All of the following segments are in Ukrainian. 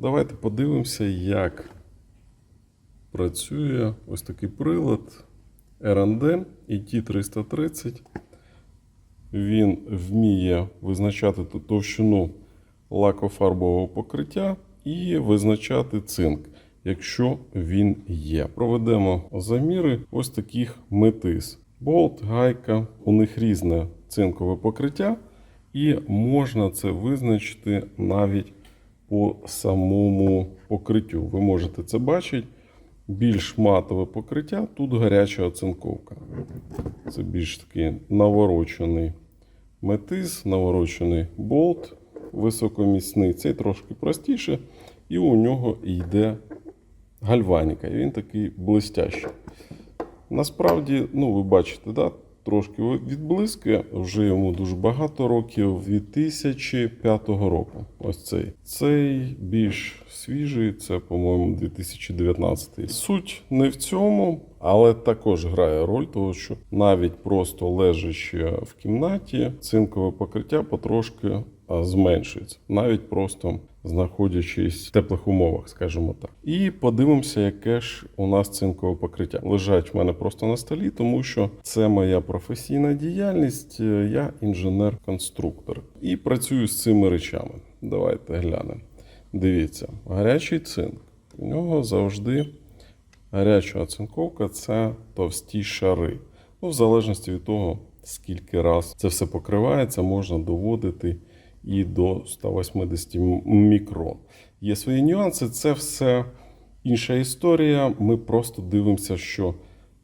Давайте подивимося, як працює ось такий прилад R&D ET330. Він вміє визначати товщину лакофарбового покриття і визначати цинк, якщо він є. Проведемо заміри ось таких метис. Болт, гайка, у них різне цинкове покриття, і можна це визначити навіть по самому покриттю. Ви можете це бачити. Більш матове покриття, тут гаряча оцинковка. Це більш такий наворочений метис, наворочений болт високоміцний. Цей трошки простіше, і у нього йде гальваніка. І він такий блистящий. Насправді, ну ви бачите, да, трошки відблискує, вже йому дуже багато років, 2005 року. Ось цей. Цей більш свіжий, це, по-моєму, 2019. Суть не в цьому, але також грає роль, того що навіть просто лежачи в кімнаті, цинкове покриття потрошки зменшується, навіть просто знаходячись в теплих умовах, скажімо так. І подивимося, яке ж у нас цинкове покриття. Лежать в мене просто на столі, тому що це моя професійна діяльність. е, Я інженер-конструктор і працюю з цими речами. Давайте глянемо. Дивіться, гарячий цинк. У нього завжди гаряча оцинковка це товсті шари. Ну, в залежності від того, скільки раз це все покривається, можна доводити і до 180 мікрон. Є свої нюанси, це все інша історія. Ми просто дивимося, що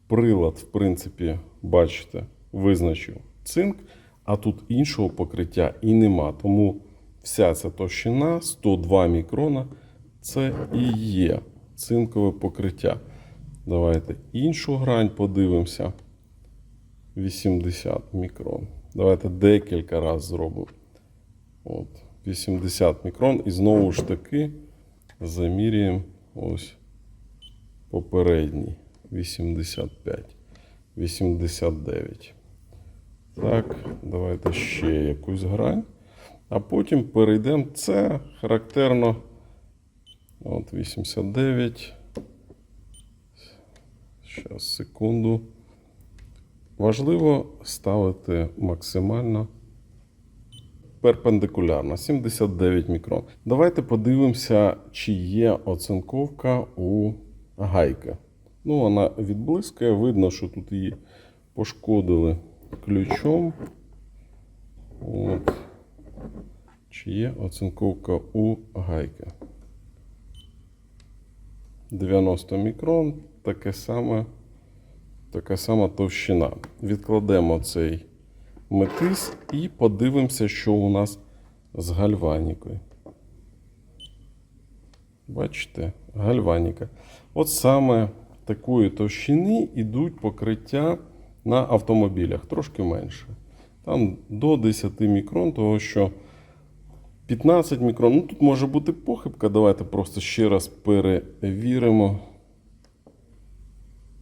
прилад, в принципі, бачите, визначив цинк, а тут іншого покриття і нема. Тому вся ця товщина 102 мікрона це і є цинкове покриття. Давайте іншу грань подивимося. 80 мікрон. Давайте декілька разів зробимо. От, 80 мікрон. І знову ж таки замірюємо ось попередній. 85. 89. Так, давайте ще якусь грань. А потім перейдемо. Це характерно. От 89. Зараз, секунду. Важливо ставити максимально перпендикулярно 79 мікрон. Давайте подивимося, чи є оцинковка у гайки. Ну, вона відблискує, видно, що тут її пошкодили ключом. От. Чи є оцинковка у гайки? 90 мікрон, таке саме, така сама товщина. Відкладемо цей метис і подивимося, що у нас з гальванікою. Бачите, гальваніка. От саме такої товщини йдуть покриття на автомобілях, трошки менше. Там до 10 мікрон, того що 15 мікрон. Ну тут може бути похибка. Давайте просто ще раз перевіримо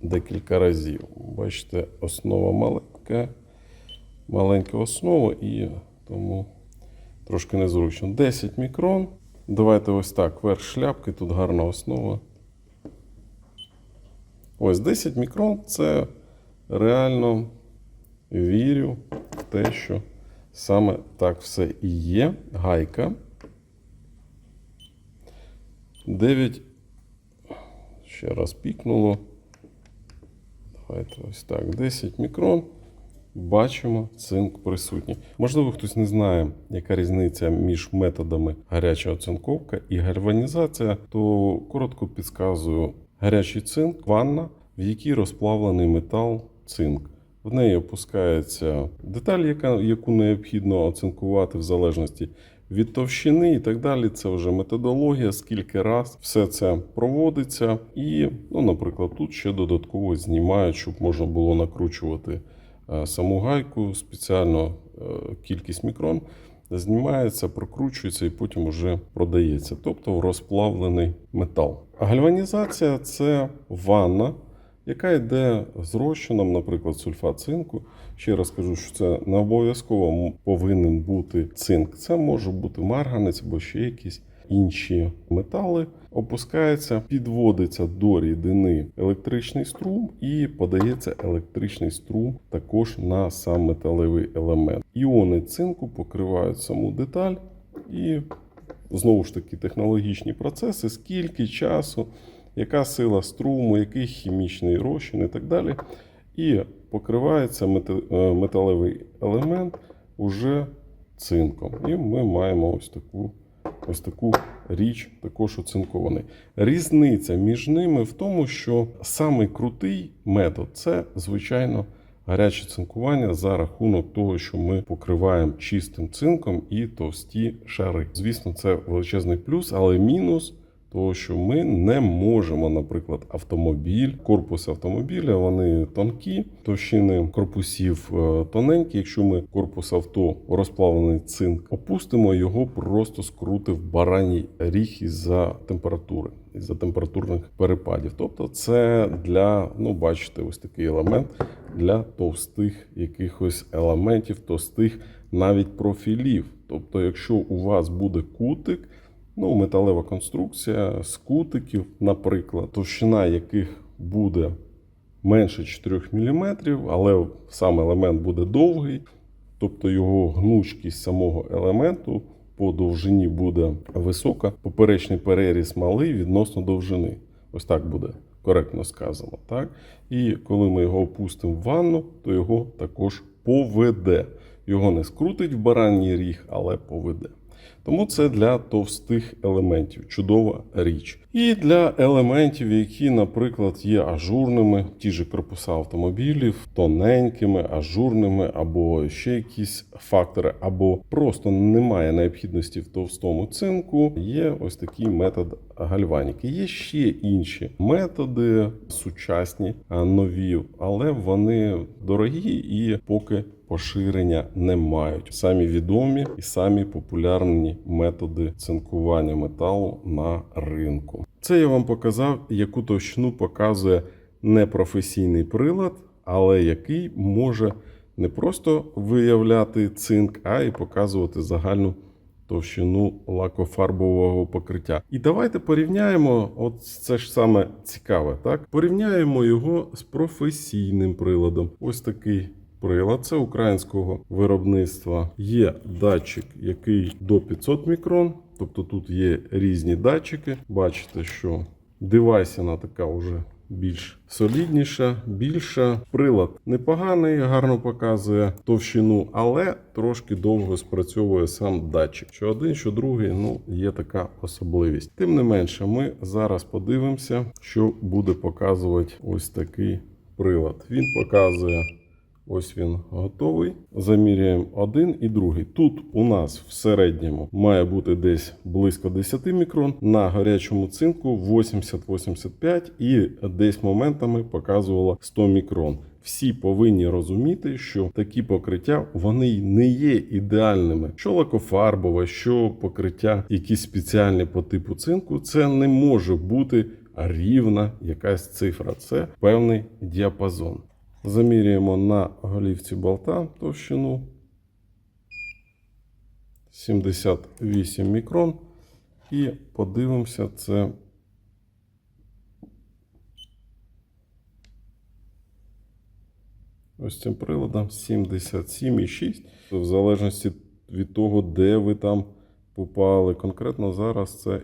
декілька разів. Бачите, основа маленька, маленька основа і тому трошки незручно. 10 мікрон. Давайте ось так. Верх шляпки, тут гарна основа. Ось 10 мікрон це реально вірю в те, що саме так все і є. Гайка. 9. Ще раз пікнуло. Давайте ось так. 10 мікрон. Бачимо, цинк присутній. Можливо, хтось не знає, яка різниця між методами гаряча оцинковка і гальванізація, то коротко підказую гарячий цинк, ванна, в якій розплавлений метал цинк. В неї опускається деталь, яка, яку необхідно оцинкувати в залежності від товщини і так далі. Це вже методологія, скільки раз все це проводиться. І, ну, наприклад, тут ще додатково знімають, щоб можна було накручувати саму гайку, спеціально е, кількість мікрон. Знімається, прокручується і потім вже продається, тобто розплавлений метал. Гальванізація це ванна, яка йде з розчином, наприклад, сульфат цинку. Ще раз кажу, що це не обов'язково повинен бути цинк. Це може бути марганець або ще якийсь інші метали, опускається, підводиться до рідини електричний струм і подається електричний струм також на сам металевий елемент. Іони цинку покривають саму деталь і знову ж таки технологічні процеси, скільки часу, яка сила струму, який хімічний розчин і так далі. І покривається е, металевий елемент уже цинком. І ми маємо ось таку, ось таку річ, також оцинкований. Різниця між ними в тому, що самий крутий метод це, звичайно, гаряче цинкування за рахунок того, що ми покриваємо чистим цинком і товсті шари. Звісно, це величезний плюс, але мінус. Того, що ми не можемо, наприклад, автомобіль, корпус автомобіля, вони тонкі, товщини корпусів е, тоненькі. Якщо ми корпус авто розплавлений цинк опустимо, його просто скрутив бараній ріг із-за температури, із-за температурних перепадів. Тобто, це для, ну бачите, ось такий елемент для товстих якихось елементів, товстих навіть профілів. Тобто, якщо у вас буде кутик. Ну, металева конструкція з кутиків, наприклад, товщина яких буде менше 4 мм, але сам елемент буде довгий, тобто його гнучкість самого елементу по довжині буде висока. Поперечний переріз малий відносно довжини. Ось так буде коректно сказано. Так? І коли ми його опустимо в ванну, то його також поведе. Його не скрутить в бараній ріг, але поведе. Тому це для товстих елементів чудова річ. І для елементів, які, наприклад, є ажурними, ті ж корпуса автомобілів, тоненькими, ажурними, або ще якісь фактори, або просто немає необхідності в товстому цинку. Є ось такий метод гальваніки. Є ще інші методи, сучасні, нові, але вони дорогі і поки поширення не мають. Самі відомі і самі популярні методи цинкування металу на ринку. Це я вам показав, яку товщину показує непрофесійний прилад, але який може не просто виявляти цинк, а й показувати загальну товщину лакофарбового покриття. І давайте порівняємо, от це ж саме цікаве, так? Порівняємо його з професійним приладом. Ось такий прилад, це українського виробництва. Є датчик, який до 500 мікрон, тобто тут є різні датчики. Бачите, що девайсіна така вже більш солідніша, більша. Прилад непоганий, гарно показує товщину, але трошки довго спрацьовує сам датчик. Що один, що другий, ну є така особливість. Тим не менше, ми зараз подивимося, що буде показувати ось такий прилад. Він показує. Ось він готовий. Заміряємо один і другий. Тут у нас в середньому має бути десь близько 10 мікрон. На гарячому цинку 80-85 і десь моментами показувало 100 мікрон. Всі повинні розуміти, що такі покриття вони не є ідеальними. Що лакофарбове, що покриття, якісь спеціальні по типу цинку, це не може бути рівна якась цифра. Це певний діапазон. Замірюємо на голівці болта товщину 78 мікрон. І подивимося це. Ось цим приладом 77,6. В залежності від того, де ви там попали. Конкретно зараз це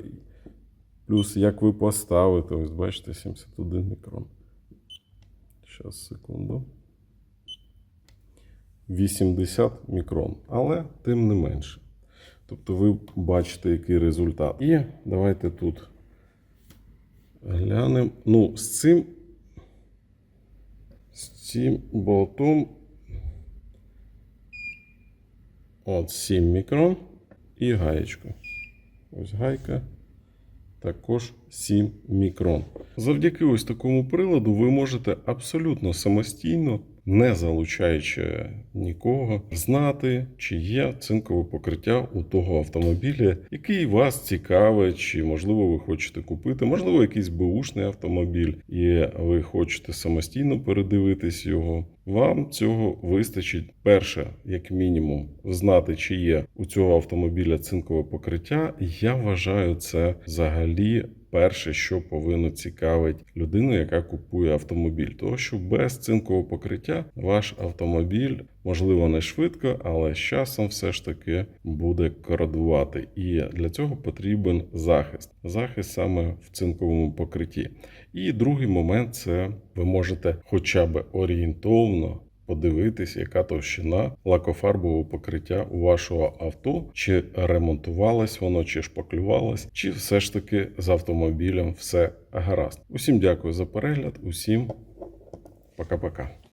плюс як ви поставите. Ось бачите, 71 мікрон. Зараз, секунду. 80 мікрон. Але тим не менше. Тобто ви бачите, який результат. І давайте тут глянемо. Ну, з цим, з цим болтом. От 7 мікрон і гаєчка. Ось гайка. Також 7 мікрон. Завдяки ось такому приладу ви можете абсолютно самостійно, не залучаючи нікого, знати, чи є цинкове покриття у того автомобіля, який вас цікавить, чи можливо ви хочете купити, можливо, якийсь беушний автомобіль, і ви хочете самостійно передивитись його. Вам цього вистачить перше, як мінімум, знати, чи є у цього автомобіля цинкове покриття. Я вважаю це взагалі перше, що повинно цікавить людину, яка купує автомобіль. Тому що без цинкового покриття ваш автомобіль, можливо, не швидко, але з часом все ж таки буде кородувати. І для цього потрібен захист. Захист саме в цинковому покритті. І другий момент це ви можете хоча б орієнтовно подивитись, яка товщина лакофарбового покриття у вашого авто, чи ремонтувалось воно, чи шпаклювалось, чи все ж таки з автомобілем все гаразд. Усім дякую за перегляд, усім пока-пока.